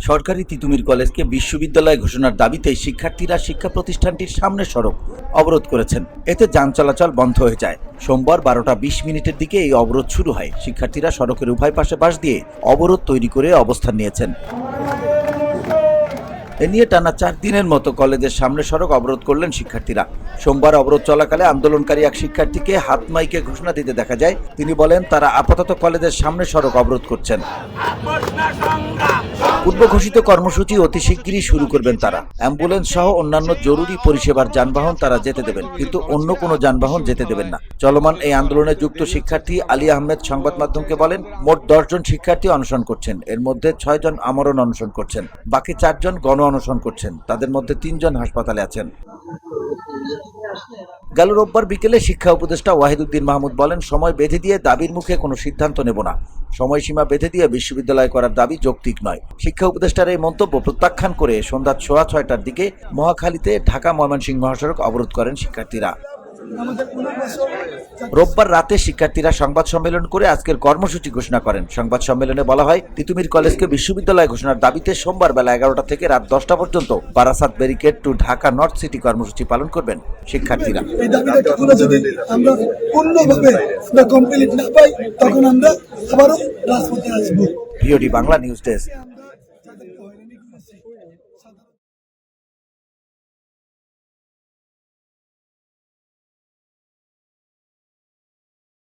সরকারি তিতুমির কলেজকে বিশ্ববিদ্যালয় ঘোষণার দাবিতে শিক্ষার্থীরা শিক্ষা প্রতিষ্ঠানটির সামনে সড়ক অবরোধ করেছেন। এতে যান চলাচল বন্ধ হয়ে যায়। সোমবার বারোটা বিশ মিনিটের দিকে এই অবরোধ শুরু হয়। শিক্ষার্থীরা সড়কের উভয় পাশে বাস দিয়ে অবরোধ তৈরি করে অবস্থান নিয়েছেন। এ নিয়ে টানা চার দিনের মতো কলেজের সামনে সড়ক অবরোধ করলেন শিক্ষার্থীরা। সোমবার অবরোধ চলাকালে আন্দোলনকারী এক শিক্ষার্থীকে হাত মাইকে ঘোষণা দিতে দেখা যায়। তিনি বলেন, তারা আপাতত কলেজের সামনে সড়ক অবরোধ করছেন। পূর্ব ঘোষিত কর্মসূচি অতি শিগগিরই শুরু করবেন তারা। অ্যাম্বুলেন্স সহ অন্যান্য জরুরি পরিষেবার যানবাহন তারা যেতে দেবেন, কিন্তু অন্য কোনো যানবাহন যেতে দেবেন না। চলমান এই আন্দোলনে যুক্ত শিক্ষার্থী আলী আহমেদ সংবাদ মাধ্যমকে বলেন, মোট দশজন শিক্ষার্থী অনশন করছেন। এর মধ্যে ছয়জন আমরণ অনশন করছেন। বাকি চারজন গণ অনশন করছেন। তাদের মধ্যে তিনজন হাসপাতালে আছেন। গেল রোববার বিকেলে শিক্ষা উপদেষ্টা ওয়াহিদুদ্দিন মাহমুদ বলেন, সময় বেঁধে দিয়ে দাবির মুখে কোনো সিদ্ধান্ত নেব না। সময়সীমা বেঁধে দিয়ে বিশ্ববিদ্যালয় করার দাবি যৌক্তিক নয়। শিক্ষা উপদেষ্টার এই মন্তব্য প্রত্যাখ্যান করে সন্ধ্যা সোয়া ছয়টার দিকে মহাখালীতে ঢাকা ময়মনসিংহ মহাসড়ক অবরোধ করেন শিক্ষার্থীরা। রোববার রাতে শিক্ষার্থীরা সংবাদ সম্মেলন করে আজকের কর্মসূচি ঘোষণা করেন। সংবাদ সম্মেলনে বলা হয় তিতুমির কলেজকে বিশ্ববিদ্যালয় ঘোষণার দাবিতে সোমবার বেলা এগারোটা থেকে রাত দশটা পর্যন্ত Barasat barricade to Dhaka north city কর্মসূচি পালন করবেন শিক্ষার্থীরা। এই দাবিটা যদি আমরা পূর্ণভাবে কমপ্লিট না পাই তখন আমরা আবারও রাজপথে আসব। VOD Bangla news desk.